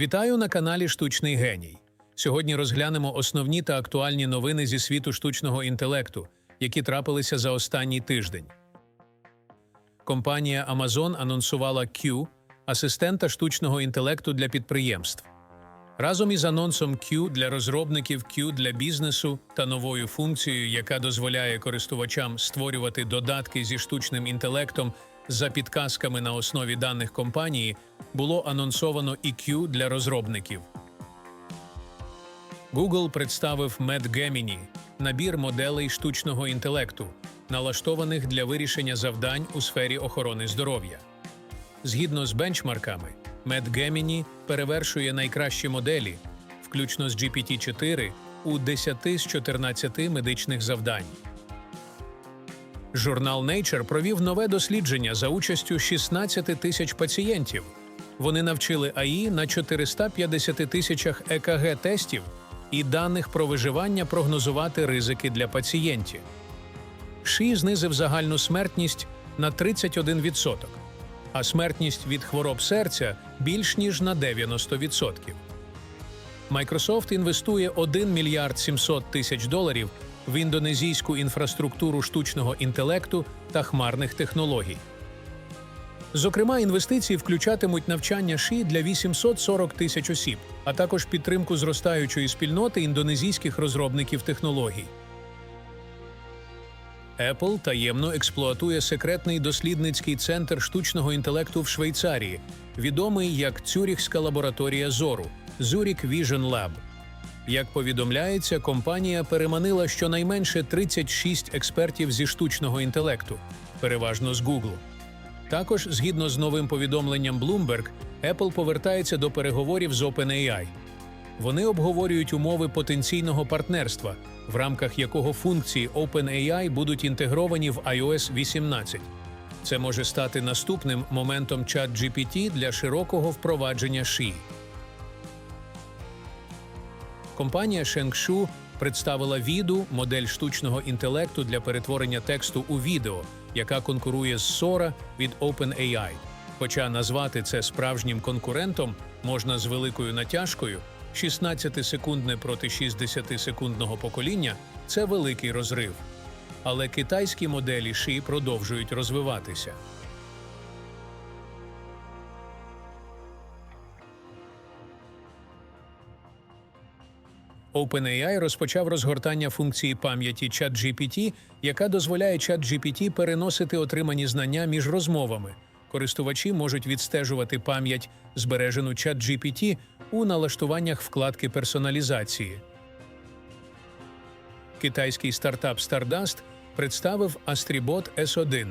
Вітаю на каналі Штучний геній. Сьогодні розглянемо основні та актуальні новини зі світу штучного інтелекту, які трапилися за останній тиждень. Компанія Amazon анонсувала Q – асистента штучного інтелекту для підприємств. Разом із анонсом Q для розробників Q для бізнесу та новою функцією, яка дозволяє користувачам створювати додатки зі штучним інтелектом за підказками на основі даних компанії, було анонсовано і Q для розробників. Google представив MedGemini – набір моделей штучного інтелекту, налаштованих для вирішення завдань у сфері охорони здоров'я. Згідно з бенчмарками, MedGemini перевершує найкращі моделі, включно з GPT-4, у 10 з 14 медичних завдань. Журнал Nature провів нове дослідження за участю 16 тисяч пацієнтів. Вони навчили АІ на 450 тисячах ЕКГ-тестів і даних про виживання прогнозувати ризики для пацієнтів. ШІ знизив загальну смертність на 31%, а смертність від хвороб серця більш ніж на 90%. Microsoft інвестує 1 мільярд 700 тисяч доларів в індонезійську інфраструктуру штучного інтелекту та хмарних технологій. Зокрема, інвестиції включатимуть навчання ШІ для 840 тисяч осіб, а також підтримку зростаючої спільноти індонезійських розробників технологій. Apple таємно експлуатує секретний дослідницький центр штучного інтелекту в Швейцарії, відомий як Цюріхська лабораторія зору Zurich Vision Lab. Як повідомляється, компанія переманила щонайменше 36 експертів зі штучного інтелекту, переважно з Google. Також, згідно з новим повідомленням Bloomberg, Apple повертається до переговорів з OpenAI. Вони обговорюють умови потенційного партнерства, в рамках якого функції OpenAI будуть інтегровані в iOS 18. Це може стати наступним моментом ChatGPT для широкого впровадження ШІ. Компанія Shengshu представила Віду, модель штучного інтелекту для перетворення тексту у відео, яка конкурує з Sora від OpenAI. Хоча назвати це справжнім конкурентом можна з великою натяжкою, 16-секундне проти 60-секундного покоління це великий розрив. Але китайські моделі ШІ продовжують розвиватися. OpenAI розпочав розгортання функції пам'яті ChatGPT, яка дозволяє ChatGPT переносити отримані знання між розмовами. Користувачі можуть відстежувати пам'ять, збережену ChatGPT, у налаштуваннях вкладки персоналізації. Китайський стартап Stardust представив Astribot S1.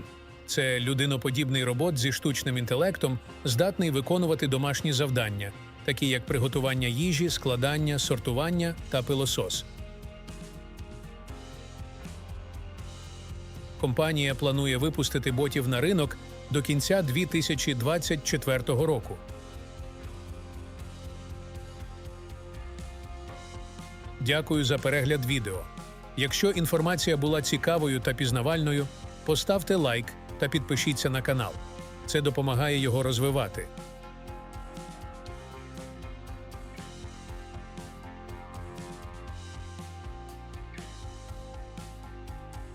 Це людиноподібний робот зі штучним інтелектом, здатний виконувати домашні завдання, такі як приготування їжі, складання, сортування та пилосос. Компанія планує випустити ботів на ринок до кінця 2024 року. Дякую за перегляд відео. Якщо інформація була цікавою та пізнавальною, поставте лайк та підпишіться на канал. Це допомагає його розвивати.